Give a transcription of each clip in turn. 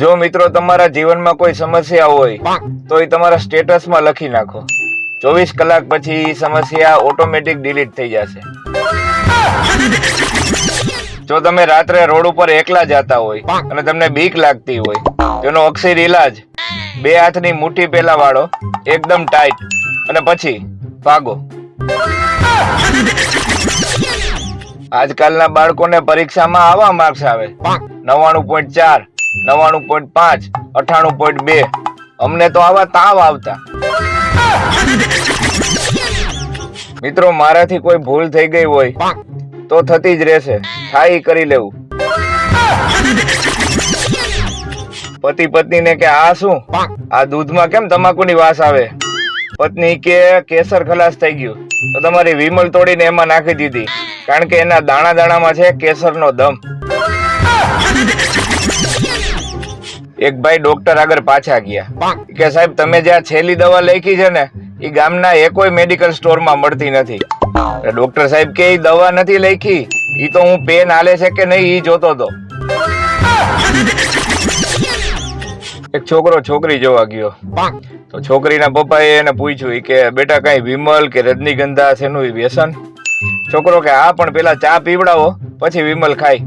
જો મિત્રો તમારા જીવનમાં કોઈ સમસ્યા હોય તો એ તમારા સ્ટેટસમાં લખી નાખો. ચોવીસ કલાક પછી સમસ્યા ઓટોમેટિક ડિલીટ થઈ જશે. જો તમે રાત્રે રોડ ઉપર એકલા જતા હોય અને તમને બીક લાગતી હોય તેનો અક્ષર ઇલાજ બે હાથની મુઠ્ઠી પેલા વાળો એકદમ ટાઈટ અને પછી ભાગો. આજકાલના બાળકોને પરીક્ષામાં આવા માર્ક્સ આવે. નવાણું પોઈન્ટ ચાર નવાણું પોઈન્ટ પાંચ અઠાણું પોઈન્ટ બે. અમને તો આવા તાવ આવતા. મિત્રો, મારાથી કોઈ ભૂલ થઈ ગઈ હોય, તો થતી જ રહેશે. થાય કરી લેવું. પતિ પત્નીને કે, આ શું? આ દૂધમાં કેમ તમાકુની વાસ આવે? પત્ની કે, કેસર ખલાસ થઈ ગયું. તો તમારી વિમલ તોડીને એમાં નાખી દીધી. કારણ કે એના દાણા દાણામાં છે કેસરનો દમ. એક ભાઈ ડોક્ટર આગળ પાછા ગયા. કે સાહેબ તમે જે આ છેલ્લી દવા લખી છે ને એ ગામના એકોય મેડિકલ સ્ટોરમાં મળતી નથી. ડોક્ટર સાહેબ કે એ દવા નથી લખી. એ તો હું પેન હાલે છે કે નહીં એ જોતો તો. એક છોકરો છોકરી જોવા ગયો. તો છોકરીના પપ્પાએ એને પૂછ્યું કે બેટા કઈ વિમલ કે રજનીગંધા શેનું ઈ વ્યસન? છોકરો કે હા પણ પેલા ચા પીવડાવો પછી વિમલ ખાય.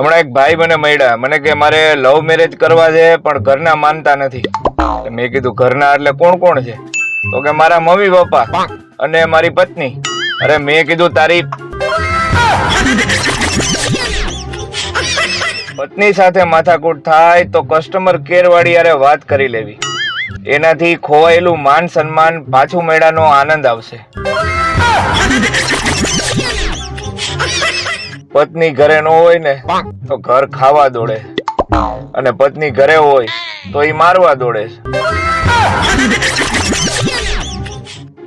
હમણાં એક ભાઈ મને મળ્યા. મને કે, મારે લવ મેરેજ કરવા છે, પણ ઘરના માનતા નથી. મેં કીધું, ઘરના એટલે કોણ કોણ છે? તો કે, મારા મમ્મી પપ્પા અને મારી પત્ની. અરે મેં કીધું, તારી પત્ની સાથે માથાકૂટ થાય તો કસ્ટમર કેર વાળી યારે વાત કરી લેવી. એનાથી ખોવાયેલું માન સન્માન પાછું મેળાનો આનંદ આવશે. પત્ની ઘરે ન હોય ને તો ઘર ખાવા દોડે. અને પત્ની ઘરે હોય તો એ મારવા દોડે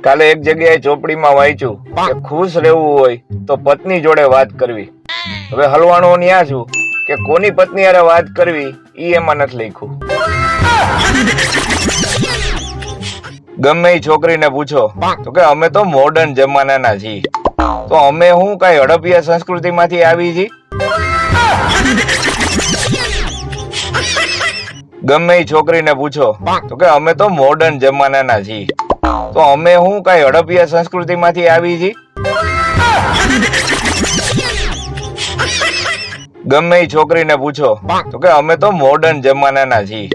કાલે એક જગ્યાએ ચોપડીમાં વાંચ્યું કે ખુશ રહેવું હોય તો પત્ની જોડે વાત કરવી. હવે હલવાનો ન્યા છું કે કોની પત્ની અરે વાત કરવી ઈ એમાં નથી લખ્યું. ગમે ઈ છોકરીને પૂછો તો કે અમે તો મોડર્ન જમાનાના છીએ. તો અમે હું કઈ હડપિયા સંસ્કૃતિમાંથી આવી છી? ગમે ઈ છોકરીને પૂછો. તો કે અમે તો મોડર્ન જમાનાના છીએ. તો અમે હું કઈ હડપિયા સંસ્કૃતિમાંથી આવી છી? ગમે એ છોકરીને પૂછો. તો કે અમે તો મોડર્ન જમાનાના છીએ.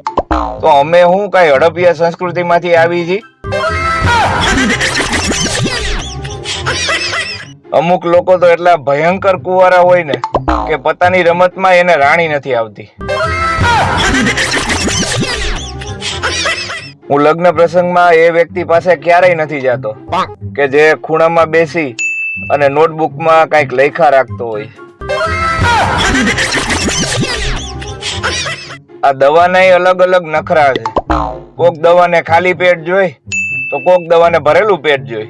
તો અમે હું કઈ હડપિયા સંસ્કૃતિમાંથી આવી છી? અમુક લોકો તો એટલા ભયંકર કુવારા હોય ને કે પોતાની રમતમાં એને રાણી નથી આવતી. હું લગ્ન પ્રસંગમાં એ વ્યક્તિ પાસે ક્યારેય નથી જતો કે જે ખૂણામાં બેસી અને નોટબુકમાં કંઈક લેખા રાખતો હોય. આ દવાના અલગ અલગ નખરા છે. કોક દવાને ખાલી પેટ જોઈ તો કોક દવાને ભરેલું પેટ જોઈ.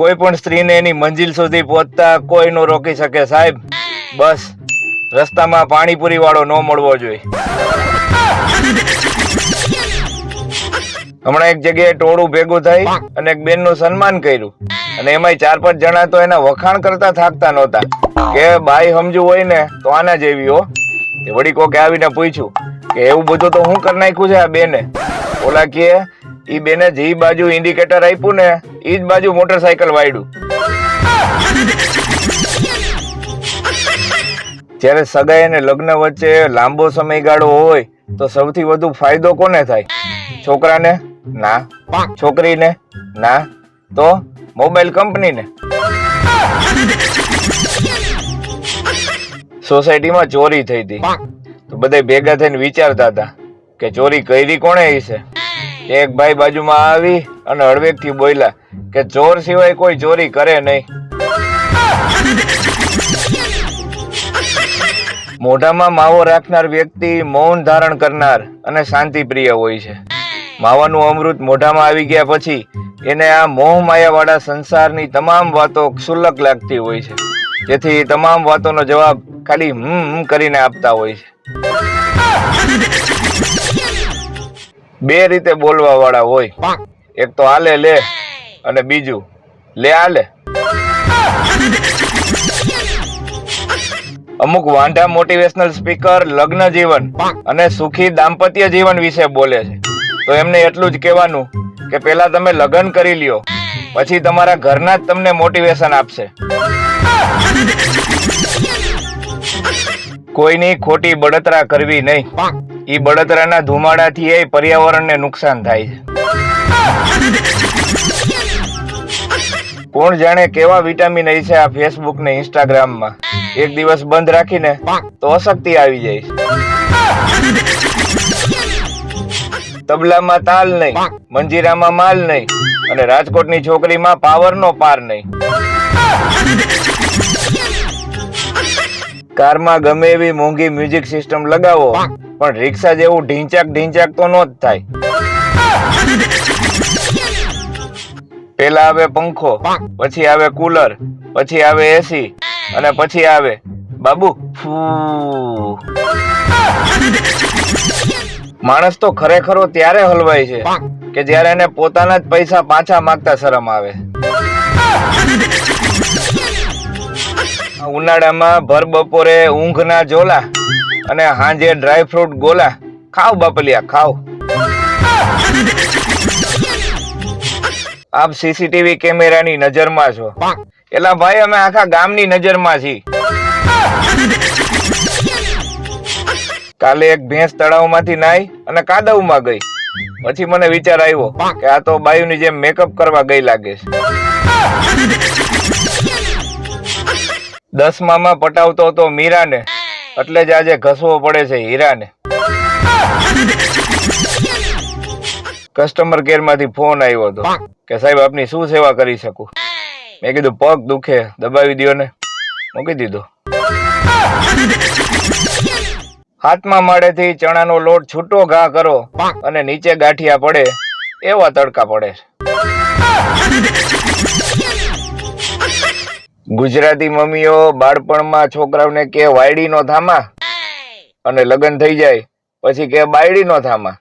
કોઈ પણ સ્ત્રીને એની મંજિલ સુધી પહોંચતા કોઈ નો રોકી શકે સાહેબ. બસ, રસ્તામાં પાણીપુરી વાળો ન મળવો જોઈએ. હમણાં એક જગ્યાએ ટોળું ભેગું થઈ અને એક બેનનું સન્માન કર્યું. અને એમાંય ચાર પાંચ જણા તો એના વખાણ કરતા થાકતા નહોતા. કે બાઈ સમજુ હોય ને તો આના જેવી હો. વળી કોકે આવીને પૂછ્યું કે એવું બધું તો હું કરી નાખ્યું છે આ બેને? ઓલા કે ઈ બેને જે બાજુ ઇન્ડિકેટર આપ્યું ને એ જ બાજુ મોટરસાયકલ વાયડું. જ્યારે સગાઈ અને લગ્ન વચ્ચે લાંબો સમયગાળો હોય, તો સૌથી વધુ ફાયદો કોને થાય? છોકરાને? ના. છોકરીને? ના. તો મોબાઈલ કંપનીને? સોસાયટીમાં ચોરી થઈ હતી તો બધા ભેગા થઈને વિચારતા હતા કે ચોરી કરી કોણે હશે? એક ભાઈ બાજુમાં આવી અને હળવેકથી બોલ્યા કે ચોર સિવાય કોઈ ચોરી કરે નહીં. મોઢામાં માવો રાખનાર વ્યક્તિ મૌન ધારણ કરનાર અને શાંતિ પ્રિય હોય છે. માવાનું અમૃત મોઢામાં આવી ગયા પછી એને આ મોહ માયાવાળા સંસારની તમામ વાતો ક્ષુલ્લક લાગતી હોય છે. જેથી તમામ વાતોનો જવાબ ખાલી હમ હમ કરીને આપતા હોય છે. બે રીતે બોલવા વાળા હોય એક તો આલે લે. અને બીજું લે આલે અમુક વાંઢા મોટિવેશનલ સ્પીકર લગ્ન જીવન અને સુખી દાંપત્ય જીવન વિશે બોલે છે. તો એમને એટલું જ કહેવાનું કે પહેલા તમે લગ્ન કરી લ્યો પછી તમારા ઘરના જ તમને મોટિવેશન આપશે. કોઈની ખોટી બળતરા કરવી નહીં. ઈ બળતરાના ધુમાડાથી એ પર્યાવરણને નુકસાન થાય છે. કોણ જાણે કેવા વિટામિન એ છે આ ફેસબુક ને ઇન્સ્ટાગ્રામમાં એક દિવસ બંધ રાખીને તો અશક્તિ આવી જાય તબલામાં તાલ નહીં, મંજીરામાં માલ નહીં અને રાજકોટની છોકરીમાં પાવરનો પાર નહીં. કારમાં ગમે એવી મોંઘી મ્યુઝિક સિસ્ટમ લગાવો પણ રિક્ષા જેવું ઢીંચાક ઢીંચાક તો નો જ થાય. પેલા આવે પંખો પછી આવે કુલર પછી આવે એસી અને પછી આવે બાબુ માણસ તો ખરેખરો ત્યારે હલવાય છે કે જ્યારે એને પોતાના જ પૈસા પાછા માંગતા શરમ આવે. ઉનાળામાં ભર બપોરે ઊંઘના જોલા અને હાંજે ડ્રાય ફ્રૂટ ગોલા. ખાવ બાપલિયા ખાવ આપ સીસીટીવી કેમેરાની નજરમાં છો. એલા ભાઈ, અમે આખા ગામની નજરમાં છીએ કાલે એક ભેંસ તળાવમાંથી નાઈ અને કાદવમાં ગઈ. પછી મને વિચાર આવ્યો કે આ તો બાયુની જેમ મેકઅપ કરવા ગઈ લાગે છે. દસમામાં પટાવતો હતો મીરાને. એટલે જ આજે ઘસવો પડે છે હીરાને. કસ્ટમર કેરમાંથી ફોન આવ્યો હતો. કે સાહેબ આપની શું સેવા કરી શકું? મેં કીધું પગ દુખે દબાવી દ્યો ને. મૂકી દીધો. હાથમાં માળેથી ચણાનો લોટ છૂટો ઘા કરો અને નીચે ગાંઠિયા પડે એવા તડકા પડે ગુજરાતી મમ્મીઓ બાળપણમાં છોકરાઓને કે વાયડી નો થામા અને લગ્ન થઈ જાય, પછી કે બાયડી નો થામા.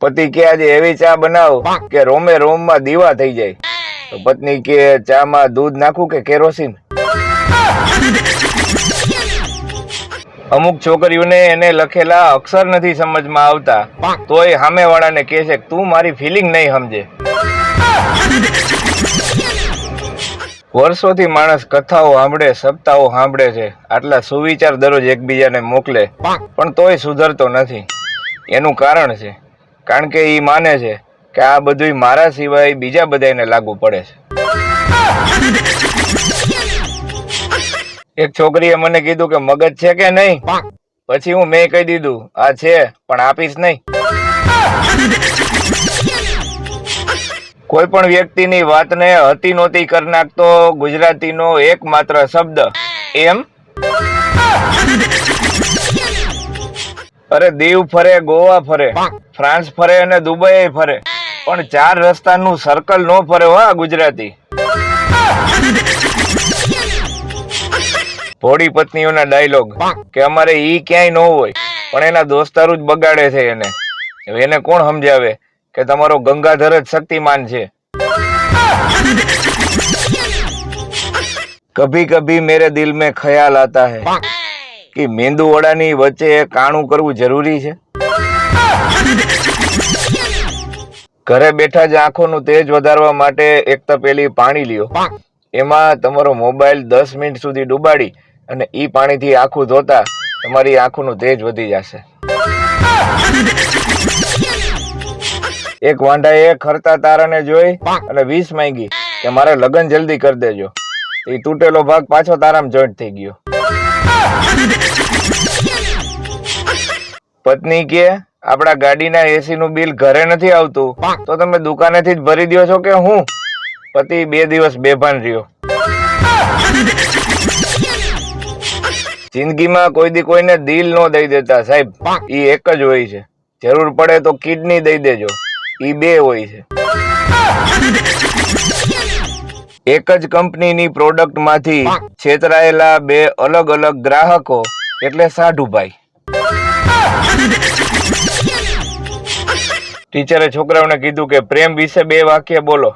પતિ કે આજે એવી ચા બનાવ કે રોમે રોમમાં દીવા થઈ જાય. તો પત્ની કે ચામાં દૂધ નાખું કે કેરોસીન? અમુક છોકરીઓને એને લખેલા અક્ષર નથી સમજમાં આવતા. તોય સામે વાળાને કહે છે તું મારી ફિલિંગ નહીં સમજે. વર્ષોથી માણસ કથાઓ સાંભળે, સપ્તાહો સાંભળે છે. આટલા સુવિચાર દરરોજ એકબીજાને મોકલે. પણ તોય સુધરતો નથી. એનું કારણ છે. કારણ કે એ માને છે કે આ બધું મારા સિવાય બીજા બધાને લાગુ પડે છે. એક છોકરીએ મને કીધું કે મગજ છે કે નહીં? પછી હું મેં કહી દીધું, આ છે, પણ આપીશ નહીં. કોઈ પણ વ્યક્તિની વાતને હતી નહોતી કરી નાખતો ગુજરાતીનો એકમાત્ર શબ્દ એમ? અરે દીવ ફરે, ગોવા ફરે, ફ્રાન્સ ફરે અને દુબઈ ફરે. પણ ચાર રસ્તાનું સર્કલ નો ફરે હો ગુજરાતી. ભોળી પત્નીઓના ડાયલોગ કે અમારે ઈ ક્યાંય ન હોય, પણ એના દોસ્તારું જ બગાડે છે એને. એને કોણ સમજાવે? કે તમારો ગંગાધર જ શક્તિમાન છે. કભી કભી મેરે દિલ મેં ખ્યાલ આતા હૈ કે મેંદુ વડાની વચ્ચે કાણું કરવું જરૂરી છે? ઘરે બેઠા જ આંખોનું તેજ વધારવા માટે એક તપેલી પાણી લ્યો. એમાં તમારો મોબાઈલ દસ મિનિટ સુધી ડુબાડી અને ઈ પાણીથી આંખું ધોતા તમારી આંખોનું તેજ વધી જશે. એક વાંઢાએ ખરતા તારાને જોઈ અને વીસ માંગી કે મારે લગ્ન જલ્દી કરી દેજો. એ તૂટેલો ભાગ પાછો તારામ જોઈન્ટ થઈ ગયો. પત્ની કે આપણા ગાડીના એસી નું બિલ ઘરે નથી આવતું. તો તમે દુકાનેથી જ ભરી દ્યો છો કે હું? પતિ બે દિવસ બેભાન રહ્યો. જિંદગીમાં કોઈ દી કોઈને દિલ નો દઈ દેતા સાહેબ. ઈ એક જ હોય છે. જરૂર પડે તો કિડની દઈ દેજો. ઈ બે હોય છે. એક જ કંપનીની પ્રોડક્ટમાંથી છેતરાયેલા બે અલગ અલગ ગ્રાહકો એટલે સાઢુભાઈ ટીચરે છોકરાઓને કીધું કે પ્રેમ વિશે બે વાક્ય બોલો.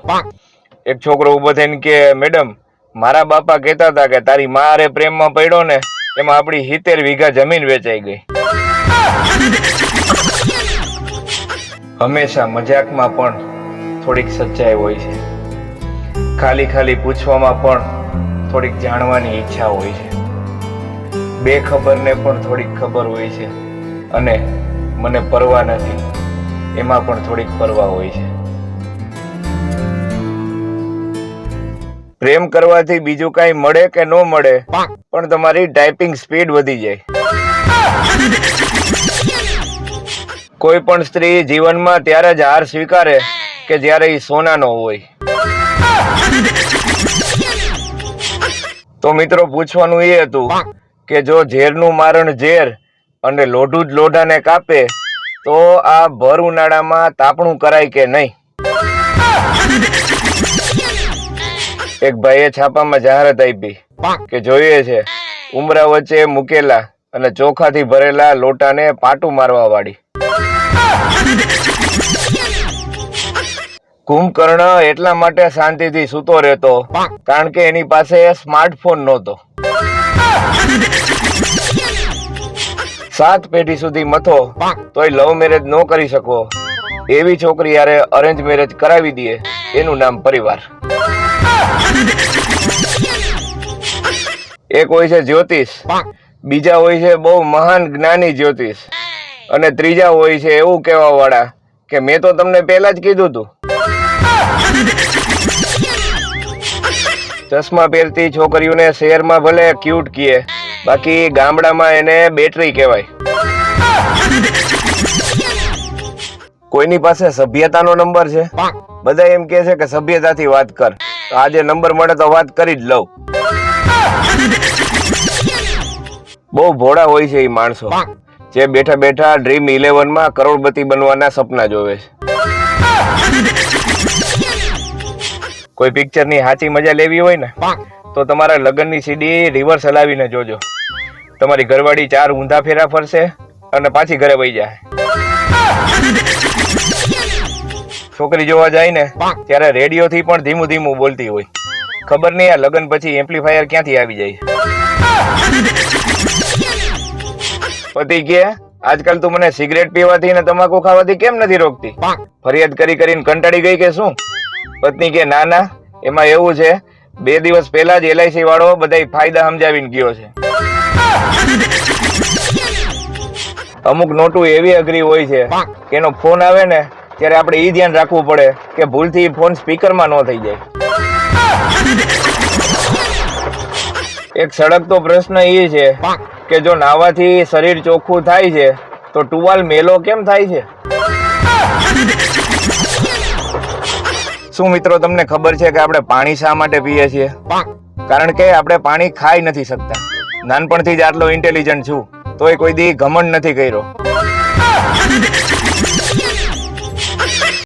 એક છોકરો ઊભો થઈને કે, મેડમ, મારા બાપા કહેતા હતા કે તારી મારે પ્રેમમાં પડ્યો ને, એમાં આપણી હિતેર વીઘા જમીન વેચાઈ ગઈ. હંમેશા મજાકમાં પણ થોડીક સચ્ચાઈ હોય છે. ખાલી ખાલી પૂછવામાં પણ થોડીક જાણવાની ઈચ્છા હોય છે. બે ખબરને પણ થોડીક ખબર હોય છે અને મને પરવા નથી એમાં પણ થોડીક પરવા હોય છે. પ્રેમ કરવાથી બીજું કાંઈ મળે કે ન મળે પણ તમારી ટાઈપિંગ સ્પીડ વધી જાય. કોઈ પણ સ્ત્રી જીવનમાં ત્યારે જ હાર સ્વીકારે કે જ્યારે એ સોનાનો હોય. તો મિત્રો પૂછવાનું એ હતું કે જો ઝેરનું મારણ ઝેર અને લોઢું જ લોઢાને કાપે, તો આ ભર ઉનાળામાં તાપણું કરાય કે નહીં? એક ભાઈએ છાપામાં જાહેરાત આપી કે જોઈએ છે, ઉમરા વચ્ચે મૂકેલા અને ચોખાથી ભરેલા લોટાને પાટું મારવા વાળી. કુંભકર્ણ એટલા માટે શાંતિથી સૂતો રહેતો, કારણ કે એની પાસે સ્માર્ટફોન નહોતો. સાત પેઢી સુધી મથો, તોય લવ મેરેજ ન કરી શકો એવી છોકરી યારે અરેન્જ મેરેજ કરાવી દે એનું નામ પરિવાર. એક હોય છે જ્યોતિષ, બીજા હોય છે બહુ મહાન જ્ઞાની જ્યોતિષ. અને ત્રીજા હોય છે એવું કહેવા વાળા કે મેં તો તમને પહેલા જ કીધું તું. ચશ્મા પહેરતી છોકરીઓને શહેરમાં ભલે ક્યુટ કીએ, બાકી ગામડામાં એને બેટરી કહેવાય. કોઈની પાસે સભ્યતાનો નંબર છે? બધા એમ કહે છે કે સભ્યતાથી વાત કર. આજે નંબર મળે તો વાત કરી જ લઉં. બહુ ભોળા હોય છે એ માણસો. જે બેઠા બેઠા ડ્રીમ ઇલેવનમાં કરોડપતિ બનવાના સપના જોવે છે. કોઈ પિક્ચરની સાચી મજા લેવી હોય ને, તો તમારા લગ્નની સીડી રિવર્સ હલાવીને જોજો. તમારી ઘરવાળી ચાર ઊંધા ફેરા ફરશે અને પાછી ઘરે વહી જાય. છોકરી જોવા જાય ને, ત્યારે રેડિયો થી પણ ધીમું ધીમું બોલતી હોય. ખબર નહીં આ લગ્ન પછી એમ્પ્લીફાયર ક્યાંથી આવી જાય. પતિ કે આજકાલ તું મને સિગરેટ પીવાથી ને તમાકુ ખાવાથી કેમ નથી રોકતી? ફરિયાદ કરી કરીને કંટાળી ગઈ કે શું? પત્ની કે ના ના એમાં એવું છે બે દિવસ પહેલા જ એલઆઈસી વાળો બધા ફાયદા સમજાવીને ગયો છે. અમુક નોટું એવી અઘરી હોય છે કે એનો ફોન આવે ને ત્યારે આપણે એ ધ્યાન રાખવું પડે કે ભૂલથી ફોન સ્પીકરમાં ન થઈ જાય. એક સડક તો પ્રશ્ન એ છે કે જો નાવાથી શરીર ચોખ્ખું થાય છે, તો ટુવાલ મેલો કેમ થાય છે? શું મિત્રો તમને ખબર છે કે આપણે પાણી શા માટે પીએ છીએ? કારણ કે આપણે પાણી ખાઈ નથી શકતા. નાનપણથી જ આટલો ઇન્ટેલિજન્ટ છું, તોય કોઈ દી ઘમંડ નથી કર્યો.